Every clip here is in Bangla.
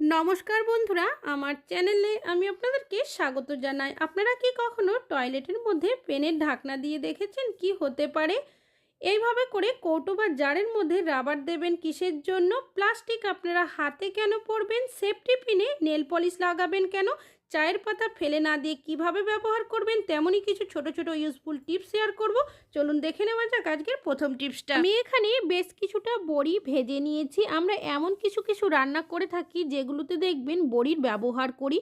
নমস্কার বন্ধুরা, আমার চ্যানেলে আমি আপনাদেরকে স্বাগত জানাই। আপনারা কি কখনো টয়লেটের মধ্যে পেনের ঢাকনা দিয়ে দেখেছেন কি হতে পারে? এইভাবে করে কৌটো বা জারের মধ্যে রাবার দেবেন কিসের জন্য? প্লাস্টিক আপনারা হাতে কেন পরবেন? সেফটি পিনে নেল পলিশ লাগাবেন কেন? চায়ের পাতা ফেলে না দিয়ে কীভাবে ব্যবহার করবেন তেমনই কিছু ছোট ছোট ইউজফুল টিপস শেয়ার করব। চলুন দেখে নেওয়া যাক আজকের প্রথম টিপসটা আমি এখানে বেশ কিছুটা বড়ি ভেজে নিয়েছি। আমরা এমন কিছু কিছু রান্না করে থাকি যেগুলোতে দেখবেন বড়ির ব্যবহার করি।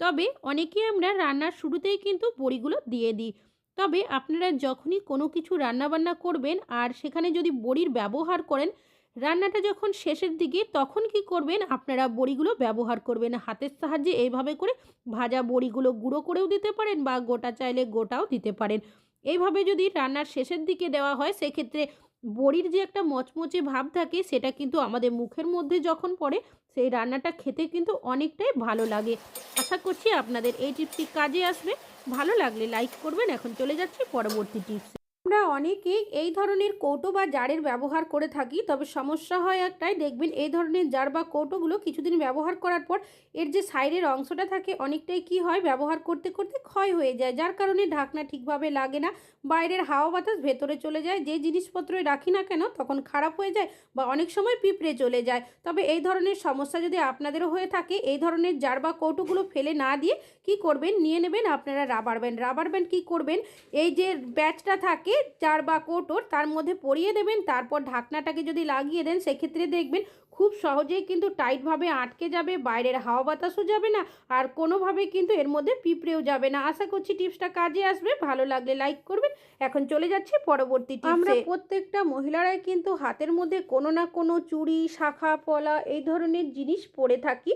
তবে অনেকেই আমরা রান্নার শুরুতেই কিন্তু বড়িগুলো দিয়ে দিই। তবে আপনারা যখনই কোনো কিছু রান্নাবান্না করবেন আর সেখানে যদি বড়ির ব্যবহার করেন রান্নাটা যখন শেষের দিকে, তখন কি করবেন? আপনারা বড়িগুলো ব্যবহার করবেন। হাতের সাহায্যে এইভাবে করে ভাজা বড়িগুলো গুঁড়ো করেও দিতে পারেন বা গোটা চাইলে গোটাও দিতে পারেন। এইভাবে যদি রান্নার শেষের দিকে দেওয়া হয়, সেক্ষেত্রে বড়ির যে একটা মচমচে ভাব থাকে, সেটা কিন্তু আমাদের মুখের মধ্যে যখন পড়ে, সেই রান্নাটা খেতে কিন্তু অনেকটাই ভালো লাগে। আশা করছি আপনাদের এই টিপসটি কাজে আসবে। ভালো লাগলে লাইক করবেন। এখন চলে যাচ্ছি পরবর্তী টিপস। আমরা অনেকেই এই ধরনের কৌটো বা জারের ব্যবহার করে থাকি, তবে সমস্যা হয় একটাই, দেখবেন এই ধরনের জার বা কৌটোগুলো কিছুদিন ব্যবহার করার পর এর যে সাইডের অংশটা থাকে অনেকটাই কি হয়, ব্যবহার করতে করতে ক্ষয় হয়ে যায়, যার কারণে ঢাকনা ঠিকভাবে লাগে না, বাইরের হাওয়া বাতাস ভেতরে চলে যায়, যে জিনিসপত্রই রাখি না কেন তখন খারাপ হয়ে যায় বা অনেক সময় পিঁপড়ে চলে যায়। তবে এই ধরনের সমস্যা যদি আপনাদেরও হয়ে থাকে, এই ধরনের জার বা কৌটোগুলো ফেলে না দিয়ে কি করবেন, নিয়ে নেবেন আপনারা রাবার ব্যান্ড। রাবার ব্যান্ড কী করবেন? এই যে ব্যাচটা থাকে চার বা কোটোর তার মধ্যে পরিয়ে দেবেন। তারপর ঢাকনাটাকে যদি লাগিয়ে দেন, সেক্ষেত্রে দেখবেন খুব সহজেই কিন্তু টাইটভাবে আটকে যাবে, বাইরের হাওয়া বাতাসও যাবে না, আর কোনোভাবে কিন্তু এর মধ্যে পিঁপড়েও যাবে না। আশা করছি টিপসটা কাজে আসবে। ভালো লাগলে লাইক করবেন। এখন চলে যাচ্ছি পরবর্তী আমরা প্রত্যেকটা মহিলারাই কিন্তু হাতের মধ্যে কোনো না কোনো চুড়ি, শাখা পলা এই ধরনের জিনিস পরে থাকি।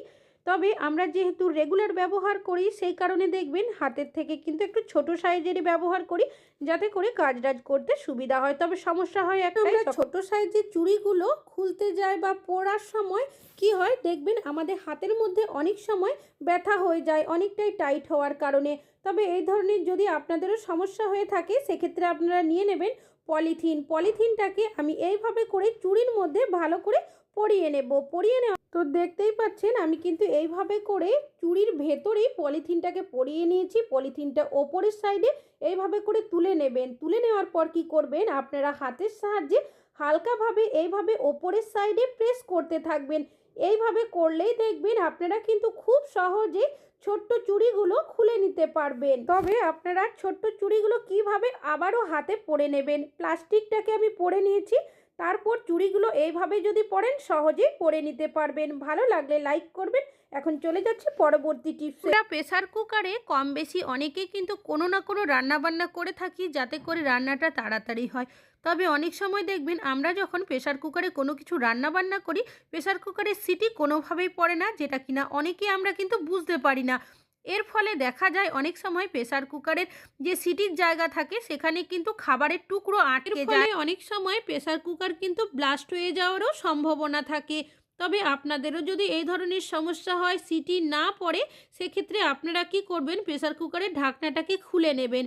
তবে আমরা যেহেতু রেগুলার ব্যবহার করি সেই কারণে দেখবেন হাতের থেকে কিন্তু একটু ছোট সাইজেরই ব্যবহার করি যাতে করে কাজ টাজ করতে সুবিধা হয়। তবে সমস্যা হয় একটা আমরা ছোট সাইজের চুড়িগুলো খুলতে যায় বা পরার সময় কি হয় দেখবেন আমাদের হাতের মধ্যে অনেক সময় ব্যথা হয়ে যায় অনেকটাই টাইট হওয়ার কারণে। তবে এই ধরনের যদি আপনাদেরও সমস্যা হয়ে থাকে সেক্ষেত্রে আপনারা নিয়ে নেবেন পলিথিন। পলিথিনটাকে আমি এইভাবে করে চুড়ির মধ্যে ভালো করে পরিয়ে নেব, পরিয়ে নেওয়া তো দেখতেই পাচ্ছেন আমি কিন্তু এইভাবে করে চুড়ির ভেতরেই পলিথিনটাকে পরিয়ে নিয়েছি, পলিথিনটা ওপরের সাইডে এইভাবে করে তুলে নেবেন। তুলে নেওয়ার পর কি করবেন? আপনারা হাতের সাহায্যে হালকাভাবে এইভাবে ওপরের সাইডে প্রেস করতে থাকবেন। এইভাবে করলেই দেখবেন আপনারা কিন্তু খুব সহজে ছোট্ট চুড়িগুলো খুলে নিতে পারবেন। তবে আপনারা ছোট্ট চুড়িগুলো কীভাবে আবারও হাতে পরে নেবেন? প্লাস্টিকটাকে আমি পরে নিয়েছি। তারপর চুড়িগুলো এইভাবে যদি পরেন, সহজেই পরে নিতে পারবেন। ভালো লাগলে লাইক করবেন। এখন চলে যাচ্ছে পরবর্তী টিপস প্রেসার কুকারে কম বেশি অনেকেই কিন্তু কোনো না কোনো রান্নাবান্না করে থাকি, যাতে করে রান্নাটা তাড়াতাড়ি হয়। তবে অনেক সময় দেখবেন, আমরা যখন প্রেসার কুকারে কোনো কিছু রান্না বান্না করি প্রেসার কুকারের সিটি কোনোভাবেই পড়ে না, যেটা কিনা অনেকেই আমরা কিন্তু বুঝতে পারি না। এর ফলে দেখা যায় অনেক সময় প্রেসার কুকারের যে সিটির জায়গা থাকে সেখানে কিন্তু খাবারের টুকরো আটকে যায়। অনেক সময় প্রেসার কুকার কিন্তু ব্লাস্ট হয়ে যাওয়ারও সম্ভাবনা থাকে। তবে আপনাদেরও যদি এই ধরনের সমস্যা হয় সিটি না পড়ে সেক্ষেত্রে আপনারা কি করবেন? প্রেসার কুকারের ঢাকনাটাকে খুলে নেবেন।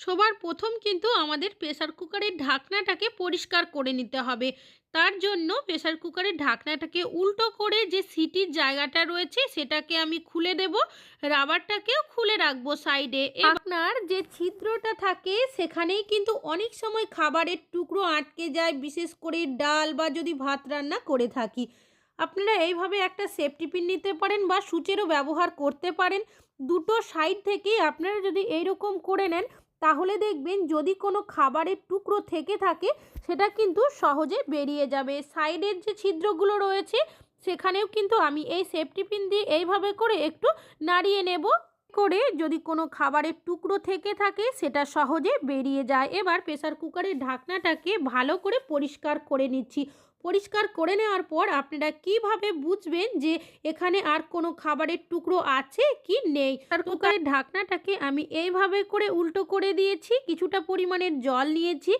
সবার প্রথম কিন্তু আমাদের প্রেসার কুকারের ঢাকনাটাকে পরিষ্কার করে নিতে হবে। তার জন্য প্রেসার কুকারের ঢাকনাটাকে উল্টো করে যে সিটির জায়গাটা রয়েছে সেটাকে আমি খুলে দেব, রাবারটাকেও খুলে রাখব সাইডে। আপনার যে ছিদ্রটা থাকে সেখানেই কিন্তু অনেক সময় খাবারের টুকরো আটকে যায়, বিশেষ করে ডাল বা যদি ভাত রান্না করে থাকি। আপনারা এইভাবে একটা সেফটি পিন নিতে পারেন বা সুচেরও ব্যবহার করতে পারেন। দুটো সাইড থেকেই আপনারা যদি এইরকম করে নেন তাহলে দেখবেন যদি কোনো খাবারের টুকরো থেকে থাকে, সেটা কিন্তু সহজে বেরিয়ে যাবে। সাইডের যে ছিদ্রগুলো রয়েছে, সেখানেও কিন্তু আমি এই সেফটি পিন দিয়ে এইভাবে করে একটু নাড়িয়ে নেব। করে যদি কোনো খাবারের টুকরো থেকে থাকে, সেটা সহজে বেরিয়ে যায়। এবার প্রেসার কুকারের ঢাকনাটাকে ভালো করে পরিষ্কার করে নিচ্ছি। পরিষ্কার করে নেওয়ার পর আপনারা কীভাবে বুঝবেন যে এখানে আর কোনো খাবারের টুকরো আছে কি নেই? আর কুকারের ঢাকনাটাকে আমি এইভাবে করে উল্টো করে দিয়েছি কিছুটা পরিমাণের জল নিয়েছি।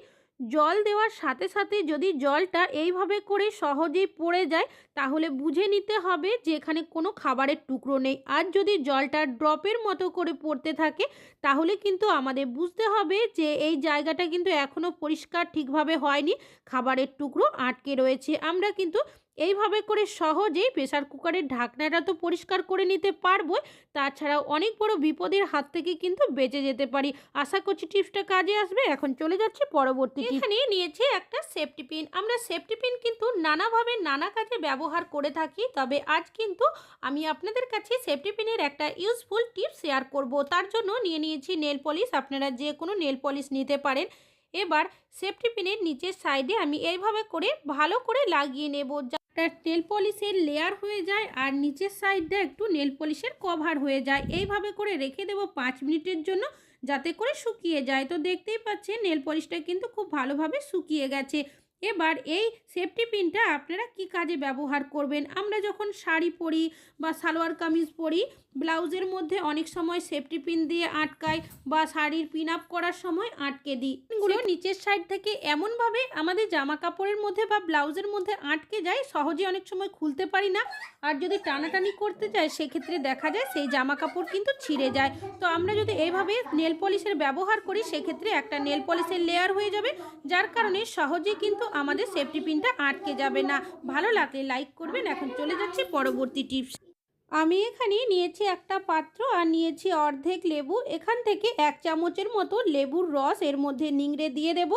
জল দেওয়ার সাথে সাথে যদি জলটা এইভাবে করে সহজেই পড়ে যায়, তাহলে বুঝে নিতে হবে যে এখানে কোনো খাবারের টুকরো নেই। আর যদি জলটা ড্রপের মতো করে পড়তে থাকে, তাহলে কিন্তু আমাদের বুঝতে হবে যে এই জায়গাটা কিন্তু এখনও পরিষ্কার ঠিকভাবে হয়নি, খাবারের টুকরো আটকে রয়েছে। আমরা কিন্তু এইভাবে করে সহজেই প্রেসার কুকারের ঢাকনাটা তো পরিষ্কার করে নিতে পারবোই তাছাড়াও অনেক বড় বিপদের হাত থেকে কিন্তু বেঁচে যেতে পারি। আশা করছি টিপসটা কাজে আসবে। এখন চলে যাচ্ছে পরবর্তী। এখানে নিয়েছি একটা সেফটি পিন। আমরা সেফটি পিন কিন্তু নানাভাবে নানা কাজে ব্যবহার করে থাকি। তবে আজ কিন্তু আমি আপনাদের কাছে সেফটি পিনের একটা ইউজফুল টিপস শেয়ার করব। তার জন্য নিয়ে নিয়েছি নেল পলিশ। আপনারা যে কোনো নেল পলিশ নিতে পারেন। এবার সেফটি পিনের নিচের সাইডে আমি এইভাবে করে ভালো করে লাগিয়ে নেব। যাতে নেল পলিশের লেয়ার হয়ে যায় আর নিচের সাইডটা একটু নেল পলিশের কভার হয়ে যায়। এইভাবে করে রেখে দেব পাঁচ মিনিটের জন্য যাতে করে শুকিয়ে যায়। তো দেখতেই পাচ্ছেন নেল পলিশটা কিন্তু খুব ভালোভাবে শুকিয়ে গেছে। এবার এই সেফটি পিনটা আপনারা কি কাজে ব্যবহার করবেন? আমরা যখন শাড়ি পরি বা সালোয়ার কামিজ পরি ব্লাউজের মধ্যে অনেক সময় সেফটি পিন দিয়ে আটকাই বা শাড়ির পিন আপ করার সময় আটকে দিই। এগুলো নিচের সাইড থেকে এমনভাবে আমাদের জামা কাপড়ের মধ্যে বা ব্লাউজের মধ্যে আটকে যায় সহজে অনেক সময় খুলতে পারি না। আর যদি টানাটানি করতে যায় সেক্ষেত্রে দেখা যায় সেই জামা কাপড় কিন্তু ছিঁড়ে যায়। তো আমরা যদি এইভাবে নেল পলিশের ব্যবহার করি সেক্ষেত্রে একটা নেল পলিশের লেয়ার হয়ে যাবে যার কারণে সহজে কিন্তু আমাদের সেফটি পিনটা আটকে যাবে না। ভালো লাগলে লাইক করবেন। এখন চলে যাচ্ছি পরবর্তী টিপস আমি এখানে নিয়েছি একটা পাত্র আর নিয়েছি অর্ধেক লেবু। এখান থেকে এক চামচের মতো লেবুর রস, এর মধ্যে নিংড়ে দিয়ে দেব।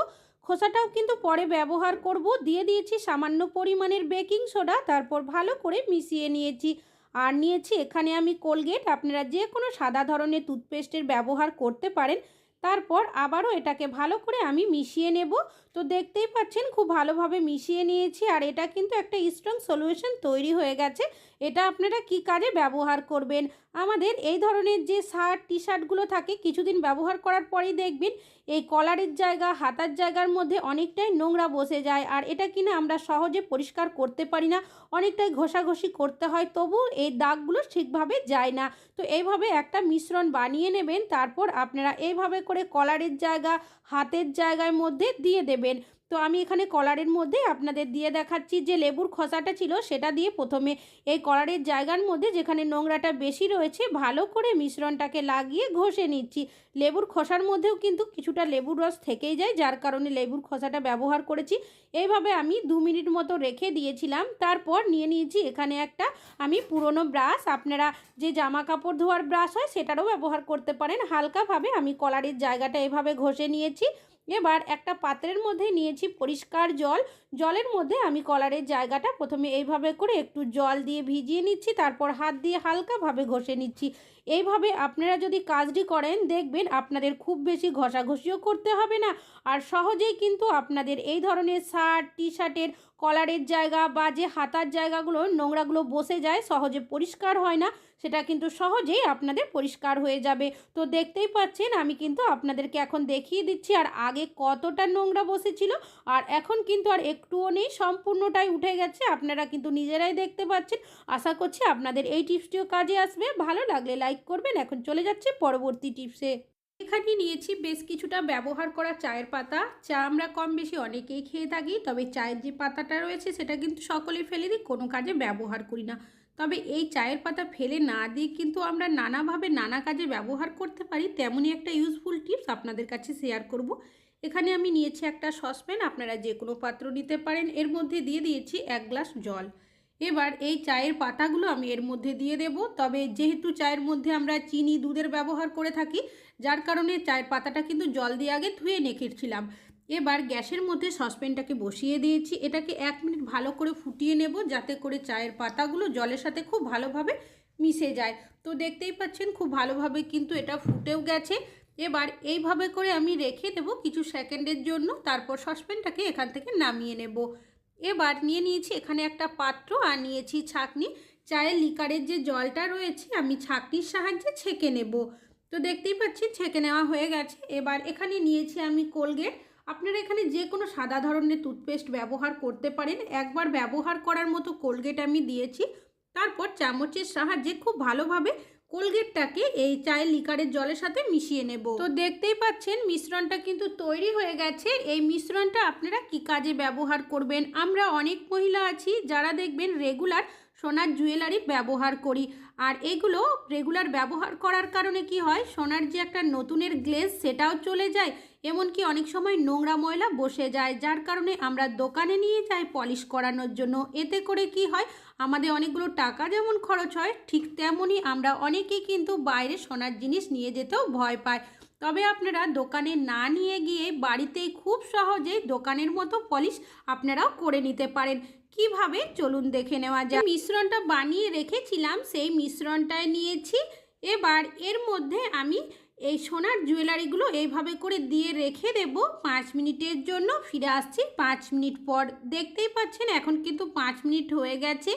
খোসাটাও কিন্তু পরে ব্যবহার করব। দিয়ে দিয়েছি সামান্য পরিমাণের বেকিং সোডা, তারপর ভালো করে মিশিয়ে নিয়েছি। আর নিয়েছি এখানে আমি কোলগেট। আপনারা যে কোনো সাদা ধরনের টুথপেস্টের ব্যবহার করতে পারেন। তারপর আবারও এটাকে ভালো করে আমি মিশিয়ে নেব। তো দেখতেই পাচ্ছেন খুব ভালোভাবে মিশিয়ে নিয়েছি আর এটা কিন্তু একটা স্ট্রং সলিউশন তৈরি হয়ে গেছে। এটা আপনারা কি কাজে ব্যবহার করবেন? আমাদের এই ধরনের যে শার্ট টি শার্টগুলো থাকে, কিছুদিন ব্যবহার করার পরেই দেখবেন এই কলারের জায়গা হাতার জায়গার মধ্যে অনেকটাই নোংরা বসে যায়, আর এটা কিনা আমরা সহজে পরিষ্কার করতে পারি না, অনেকটাই ঘষাঘষি করতে হয়, তবু এই দাগগুলো ঠিকভাবে যায় না। তো এইভাবে একটা মিশ্রণ বানিয়ে নেবেন, তারপর আপনারা এইভাবে করে কলারের জায়গা, হাতের জায়গার মধ্যে দিয়ে দেবেন। তো আমি এখানে কলারের মধ্যে আপনাদের দিয়ে দেখাচ্ছি যে লেবুর খসাটা ছিল সেটা দিয়ে প্রথমে এই কলারের জায়গার মধ্যে যেখানে নোংরাটা বেশি রয়েছে ভালো করে মিশ্রণটাকে লাগিয়ে ঘষে নিচ্ছি। লেবুর খসার মধ্যেও কিন্তু কিছুটা লেবুর রস থেকেই যায়, যার কারণে লেবুর খসাটা ব্যবহার করেছি। এইভাবে আমি দু মিনিট মতো রেখে দিয়েছিলাম। তারপর নিয়ে নিয়েছি এখানে একটা আমি পুরনো ব্রাশ। আপনারা যে জামা কাপড় ধোয়ার ব্রাশ হয় সেটারও ব্যবহার করতে পারেন। হালকাভাবে আমি কলারের জায়গাটা এভাবে ঘষে নিয়েছি। এবার একটা পাত্রের মধ্যে নিয়েছি পরিষ্কার জল। জলের মধ্যে আমি কলারের জায়গাটা প্রথমে এইভাবে করে একটু জল দিয়ে ভিজিয়ে নিচ্ছি, তারপর হাত দিয়ে হালকাভাবে ঘষে নিচ্ছি। এইভাবে আপনারা যদি কাজটি করেন, দেখবেন আপনাদের খুব বেশি ঘষাঘষিও করতে হবে না। আর সহজেই কিন্তু আপনাদের এই ধরনের শার্ট টি শার্টের কলারের জায়গা বা যে হাতার জায়গাগুলো, নোংরাগুলো বসে যায়, সহজে পরিষ্কার হয় না। সেটা কিন্তু সহজেই আপনাদের পরিষ্কার হয়ে যাবে। তো দেখতেই পাচ্ছেন, আমি কিন্তু আপনাদেরকে এখন দেখিয়ে দিচ্ছি আর আগে কতটা নোংরা বসেছিল আর এখন কিন্তু আর একটুও নেই, সম্পূর্ণটাই উঠে গেছে। আপনারা কিন্তু নিজেরাই দেখতে পাচ্ছেন। আশা করছি আপনাদের এই টিপসটিও কাজে আসবে। ভালো লাগলে লাইক করবেন। এখন চলে যাচ্ছে পরবর্তী টিপসে। এখানে নিয়েছি বেশ কিছুটা ব্যবহার করা চায়ের পাতা। চা আমরা কম বেশি অনেকেই খেয়ে থাকি, তবে চায়ের যে পাতাটা রয়েছে সেটা কিন্তু সকলেই ফেলে দিই, কোনো কাজে ব্যবহার করি না। তবে এই চায়ের পাতা ফেলে না দিয়ে কিন্তু আমরা নানাভাবে নানা কাজে ব্যবহার করতে পারি, তেমনই একটা ইউজফুল টিপস আপনাদের কাছে শেয়ার করব। এখানে আমি নিয়েছি একটা সসপ্যান আপনারা যে কোনো পাত্র নিতে পারেন। এর মধ্যে দিয়ে দিয়েছি এক গ্লাস জল। এবার এই চায়ের পাতাগুলো আমি এর মধ্যে দিয়ে দেব। তবে যেহেতু চায়ের মধ্যে আমরা চিনি, দুধের ব্যবহার করে থাকি, যার কারণে চায়ের পাতাটা কিন্তু জল দিয়ে আগে ধুয়ে নেখেছিলাম এবার গ্যাসের মধ্যে সসপ্যানটাকে বসিয়ে দিয়েছি। এটাকে এক মিনিট ভালো করে ফুটিয়ে নেব যাতে করে চায়ের পাতাগুলো জলের সাথে খুব ভালোভাবে মিশে যায়। তো দেখতেই পাচ্ছেন খুব ভালোভাবে কিন্তু এটা ফুটেও গেছে। এবার এইভাবে করে আমি রেখে দেবো কিছু সেকেন্ডের জন্য, তারপর সসপ্যানটাকে এখান থেকে নামিয়ে নেব। এবার নিয়ে নিয়েছি এখানে একটা পাত্র আর নিয়েছি ছাঁকনি। চায়ের লিকারের যে জলটা রয়েছে আমি ছাঁকনির সাহায্যে ছেঁকে নেব। তো দেখতেই পাচ্ছি ছেঁকে নেওয়া হয়ে গেছে। এবার এখানে নিয়েছি আমি কোলগেট। আপনারা এখানে যে কোনো সাদা ধরনের টুথপেস্ট ব্যবহার করতে পারেন। একবার ব্যবহার করার মতো কোলগেট আমি দিয়েছি। তারপর চামচের সাহায্যে খুব ভালোভাবে কোলগেটটাকে এই চায়ের লিকারের জলের সাথে মিশিয়ে নেব। তো দেখতেই পাচ্ছেন, মিশ্রণটা কিন্তু তৈরি হয়ে গেছে। এই মিশ্রণটা আপনারা কি কাজে ব্যবহার করবেন? আমরা অনেক মহিলা আছি, যারা দেখবেন রেগুলার সোনার জুয়েলারি ব্যবহার করি। আর এগুলো রেগুলার ব্যবহার করার কারণে কি হয়? সোনার যে একটা নতুনের গ্লেজ সেটাও চলে যায়। এমনকি অনেক সময় নোংরা ময়লা বসে যায়, যার কারণে আমরা দোকানে নিয়ে যাই পলিশ করানোর জন্য। এতে করে কি হয়? আমাদের অনেকগুলো টাকা যেমন খরচ হয়, ঠিক তেমনই আমরা অনেকেই কিন্তু বাইরে সোনার জিনিস নিয়ে যেতেও ভয় পায়। তবে আপনারা দোকানে না নিয়ে গিয়ে বাড়িতেই খুব সহজেই দোকানের মতো পলিশ আপনারাও করে নিতে পারেন। কীভাবে? চলুন দেখে নেওয়া যায় মিশ্রণটা বানিয়ে রেখেছিলাম, সেই মিশ্রণটায় নিয়েছি। এবার এর মধ্যে আমি এই সোনার জুয়েলারিগুলো এইভাবে করে দিয়ে রেখে দেব পাঁচ মিনিটের জন্য। ফিরে আসছি পাঁচ মিনিট পর। দেখতেই পাচ্ছেন, এখন কিন্তু পাঁচ মিনিট হয়ে গেছে।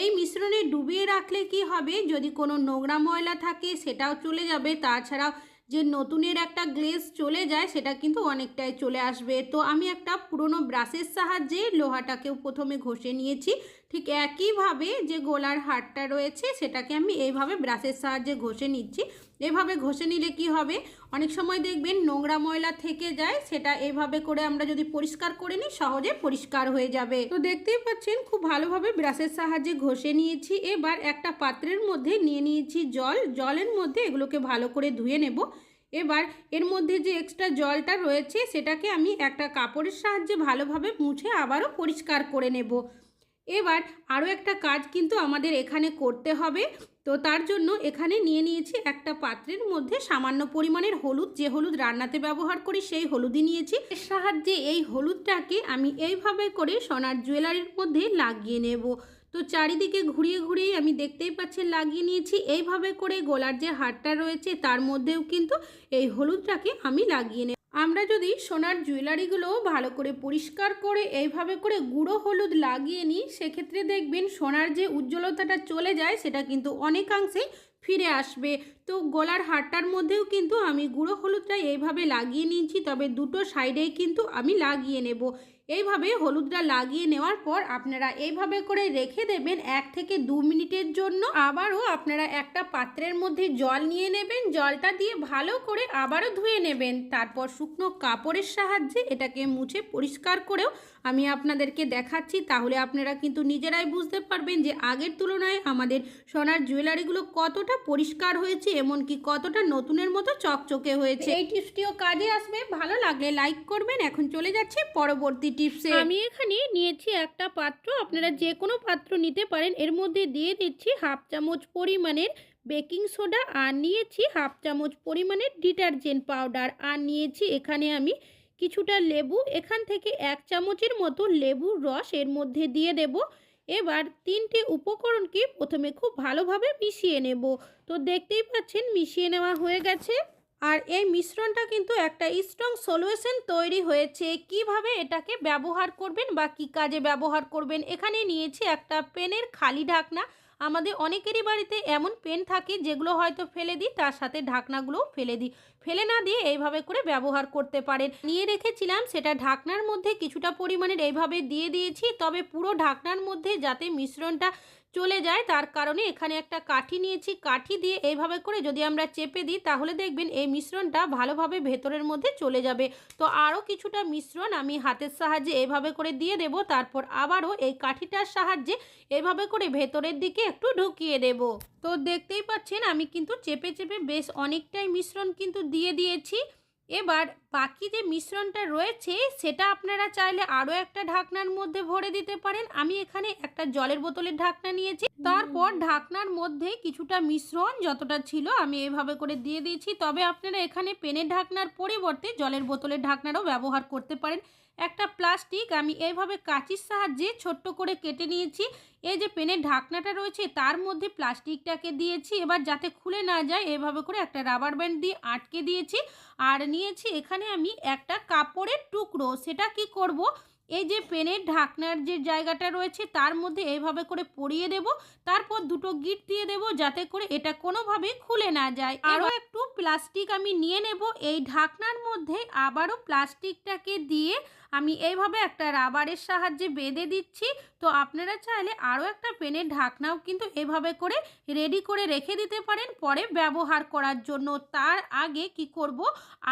এই মিশ্রণে ডুবিয়ে রাখলে কি হবে? যদি কোনো নোংরা ময়লা থাকে, সেটাও চলে যাবে। তাছাড়াও যে নতুনের একটা গ্লেজ চলে যায়, সেটা কিন্তু অনেকটাই চলে আসবে। তো আমি একটা পুরনো ব্রাশের সাহায্যে লোহাটাকেও প্রথমে ঘষে নিয়েছি। ঠিক একইভাবে যে গোলার হারটা রয়েছে, সেটাকে আমি এইভাবে ব্রাশের সাহায্যে ঘষে নিচ্ছি। এভাবে ঘষে নিলে কি হবে? অনেক সময় দেখবেন নোংরা ময়লা থেকে যায়, সেটা এভাবে করে আমরা যদি পরিষ্কার করে নিই, সহজে পরিষ্কার হয়ে যাবে। তো দেখতেই পাচ্ছেন, খুব ভালোভাবে ব্রাশের সাহায্যে ঘষে নিয়েছি। এবার একটা পাত্রের মধ্যে নিয়ে নিয়েছি জল। জলের মধ্যে এগুলোকে ভালো করে ধুয়ে নেব। এবার এর মধ্যে যে এক্সট্রা জলটা রয়েছে, সেটাকে আমি একটা কাপড়ের সাহায্যে ভালোভাবে মুছে আবারও পরিষ্কার করে নেব। এবার আরও একটা কাজ কিন্তু আমাদের এখানে করতে হবে। তো তার জন্য এখানে নিয়ে নিয়েছি একটা পাত্রের মধ্যে সামান্য পরিমাণের হলুদ। যে হলুদ রান্নাতে ব্যবহার করি সেই হলুদই নিয়েছি। এর সাহায্যে এই হলুদটাকে আমি এইভাবে করে সোনার জুয়েলারির মধ্যে লাগিয়ে নেব। তো চারিদিকে ঘুরিয়ে ঘুরিয়ে আমি দেখতেই পাচ্ছেন লাগিয়ে নিয়েছি। এইভাবে করে গোলার যে হারটা রয়েছে তার মধ্যেও কিন্তু এই হলুদটাকে আমি লাগিয়ে নেব। আমরা যদি সোনার জুয়েলারিগুলো ভালো করে পরিষ্কার করে এইভাবে করে গুঁড়ো হলুদ লাগিয়ে নিই, সেক্ষেত্রে দেখবেন সোনার যে উজ্জ্বলতাটা চলে যায়, সেটা কিন্তু অনেকাংশে ফিরে আসবে। তো গলার হারটার মধ্যেও কিন্তু আমি গুঁড়ো হলুদটা এইভাবে লাগিয়ে নিয়েছি, তবে দুটো সাইডেই কিন্তু আমি লাগিয়ে নেব। এইভাবে হলুদটা লাগিয়ে নেওয়ার পর আপনারা এইভাবে করে রেখে দেবেন এক থেকে দু মিনিটের জন্য। আবারও আপনারা একটা পাত্রের মধ্যে জল নিয়ে নেবেন। জলটা দিয়ে ভালো করে আবারও ধুয়ে নেবেন। তারপর শুকনো কাপড়ের সাহায্যে এটাকে মুছে পরিষ্কার করেও আমি আপনাদেরকে দেখাচ্ছি তাহলে আপনারা কিন্তু নিজেরাই বুঝতে পারবেন যে আগের তুলনায় আমাদের সোনার জুয়েলারিগুলো কতটা পরিষ্কার হয়েছে এমনকি কতটা নতুনের মতো চকচকে হয়েছে। এই টিপসটিও কাজে আসবে ভালো লাগলে লাইক করবেন। এখন চলে যাচ্ছে পরবর্তী টিপসে। আমি এখানে নিয়েছি একটা পাত্র আপনারা যে কোনো পাত্র নিতে পারেন। এর মধ্যে দিয়ে দিচ্ছি হাফ চামচ পরিমাণের বেকিং সোডা আর নিয়েছি হাফ চামচ পরিমাণের ডিটারজেন্ট পাউডার। আর নিয়েছি এখানে আমি কিছুটা লেবু, এখান থেকে এক চামচের মতো লেবুর রস এর মধ্যে দিয়ে দেব। এবার তিনটে উপকরণকে প্রথমে খুব ভালোভাবে মিশিয়ে নেব। তো দেখতেই পাচ্ছেন, মিশিয়ে নেওয়া হয়ে গেছে। আর এই মিশ্রণটা কিন্তু একটা স্ট্রং সলিউশন তৈরি হয়েছে। কীভাবে এটাকে ব্যবহার করবেন বা কী কাজে ব্যবহার করবেন, এখানে নিয়েছি একটা পেনের খালি ঢাকনা। আমাদের অনেকেরই বাড়িতে এমন পেন থাকে যেগুলো হয়তো ফেলে দিই, তার সাথে ঢাকনাগুলোও ফেলে দিই। ফেলে না দিয়ে এইভাবে করে ব্যবহার করতে পারেন। নিয়ে রেখেছিলাম, সেটা ঢাকনার মধ্যে কিছুটা পরিমাণের এইভাবে দিয়ে দিয়েছি, তবে পুরো ঢাকনার মধ্যে যাতে মিশ্রণটা চলে যায়। তার কারণে এখানে একটা কাঠি নিয়েছি। কাঠি দিয়ে এইভাবে করে যদি আমরা চেপে দিই, তাহলে দেখবেন এই মিশ্রণটা ভালোভাবে ভেতরের মধ্যে চলে যাবে। তো আরও কিছুটা মিশ্রণ আমি হাতের সাহায্যে এইভাবে করে দিয়ে দেব। তারপর আবারও এই কাঠিটার সাহায্যে এভাবে করে ভেতরের দিকে একটু ঢুকিয়ে দেব। তো দেখতেই পাচ্ছেন, আমি কিন্তু চেপে চেপে বেশ অনেকটাই মিশ্রণ কিন্তু দিয়ে দিয়েছি। এবার বাকি যে মিশ্রণটা রয়েছে সেটা আপনারা চাইলে আরও একটা ঢাকনার মধ্যে ভরে দিতে পারেন। আমি এখানে একটা জলের বোতলের ঢাকনা নিয়েছি। তারপর ঢাকনার মধ্যে কিছুটা মিশ্রণ যতটা ছিল আমি এভাবে করে দিয়ে দিয়েছি। তবে আপনারা এখানে পেনের ঢাকনার পরিবর্তে জলের বোতলের ঢাকনারও ব্যবহার করতে পারেন। একটা প্লাস্টিক আমি এইভাবে কাঁচির সাহায্যে ছোট্ট করে কেটে নিয়েছি। এই যে পেনের ঢাকনাটা রয়েছে তার মধ্যে প্লাস্টিকটাকে দিয়েছি। এবার যাতে খুলে না যায় এভাবে করে একটা রাবার ব্যান্ড দিয়ে আটকে দিয়েছি। আর নিয়েছি এখানে আমি একটা কাপড়ের টুকরো সেটা কি করব? এই যে পেনের ঢাকনার যে জায়গাটা রয়েছে তার মধ্যে এইভাবে করে পরিয়ে দেব তারপর দুটো গিট দিয়ে দেব যাতে করে এটা কোনোভাবেই খুলে না যায়। আরও একটু প্লাস্টিক আমি নিয়ে নেব এই ঢাকনার মধ্যে আবারও প্লাস্টিকটাকে দিয়ে আমি এইভাবে একটা রাবারের সাহায্যে বেঁধে দিচ্ছি। তো আপনারা চাইলে আরও একটা পেনের ঢাকনাও কিন্তু এভাবে করে রেডি করে রেখে দিতে পারেন পরে ব্যবহার করার জন্য। তার আগে কি করব?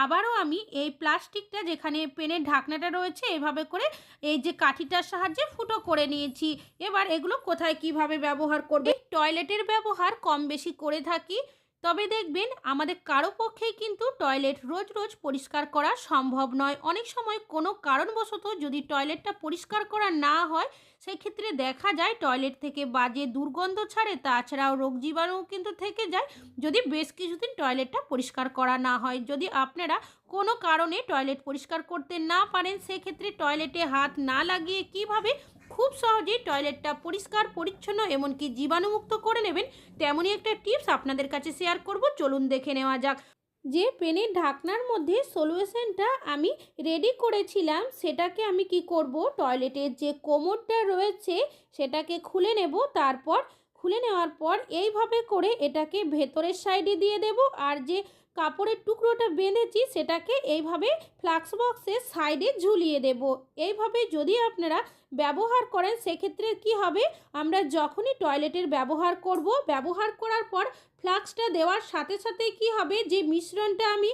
আবারও আমি এই প্লাস্টিকটা যেখানে পেনের ঢাকনাটা রয়েছে, এভাবে করে এই যে কাঠিটার সাহায্যে ফুটো করে নিয়েছি। এবার এগুলো কোথায় কীভাবে ব্যবহার করবে? টয়লেটের ব্যবহার কম বেশি করে থাকি। তবে দেখবেন আমাদের কারও পক্ষেই কিন্তু টয়লেট রোজ রোজ পরিষ্কার করা সম্ভব নয়। অনেক সময় কোনো কারণবশত যদি টয়লেটটা পরিষ্কার করা না হয় সেই ক্ষেত্রে দেখা যায় টয়লেট থেকে বাজে দুর্গন্ধ ছাড়ে, তাছাড়াও রোগ জীবাণু কিন্তু থেকে যায়। যদি বেশ কিছুদিন টয়লেটটা পরিষ্কার করা না হয়, যদি আপনারা কোনো কারণে টয়লেট পরিষ্কার করতে না পারেন, সেক্ষেত্রে টয়লেটে হাত না লাগিয়ে কীভাবে খুব সহজেই টয়লেটটা পরিষ্কার, পরিচ্ছন্ন, এমনকি জীবাণুমুক্ত করে নেবেন, তেমনই একটা টিপস আপনাদের কাছে শেয়ার করব। চলুন দেখে নেওয়া যাক। যে পেনের ঢাকনার মধ্যে সলিউশনটা আমি রেডি করেছিলাম, সেটাকে আমি কি করব? টয়লেটের যে কোমরটা রয়েছে, সেটাকে খুলে নেব। তারপর খুলে নেওয়ার পর এইভাবে করে এটাকে ভেতরের সাইডে দিয়ে দেব। আর যে কাপড়ের টুকরোটা বেঁধেছি, সেটাকে এইভাবে ফ্লাক্স বক্সের সাইডে ঝুলিয়ে দেব। এইভাবে যদি আপনারা ব্যবহার করেন, সেক্ষেত্রে কি হবে? আমরা যখনই টয়লেটের ব্যবহার করব, ব্যবহার করার পর ফ্লাক্সটা দেওয়ার সাথে সাথে কি হবে? যে মিশ্রণটা আমি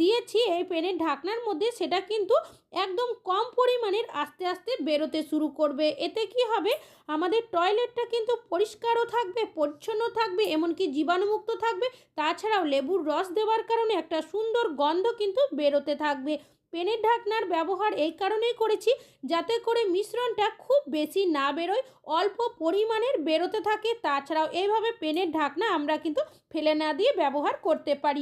দিয়েছি এই পেনের ঢাকনার মধ্যে, সেটা কিন্তু একদম কম পরিমাণের আস্তে আস্তে বেরোতে শুরু করবে। এতে কি হবে? আমাদের টয়লেটটা কিন্তু পরিষ্কারও থাকবে পরিচ্ছন্ন থাকবে, এমনকি জীবাণুমুক্ত থাকবে। তাছাড়াও লেবুর রস দেওয়ার কারণে একটা সুন্দর গন্ধ কিন্তু বেরোতে থাকবে। পেনের ঢাকনার ব্যবহার এই কারণেই করেছি যাতে করে মিশ্রণটা খুব বেশি না বেরোয়, অল্প পরিমাণের বেরোতে থাকে। তাছাড়াও এইভাবে পেনের ঢাকনা আমরা কিন্তু ফেলে না দিয়ে ব্যবহার করতে পারি।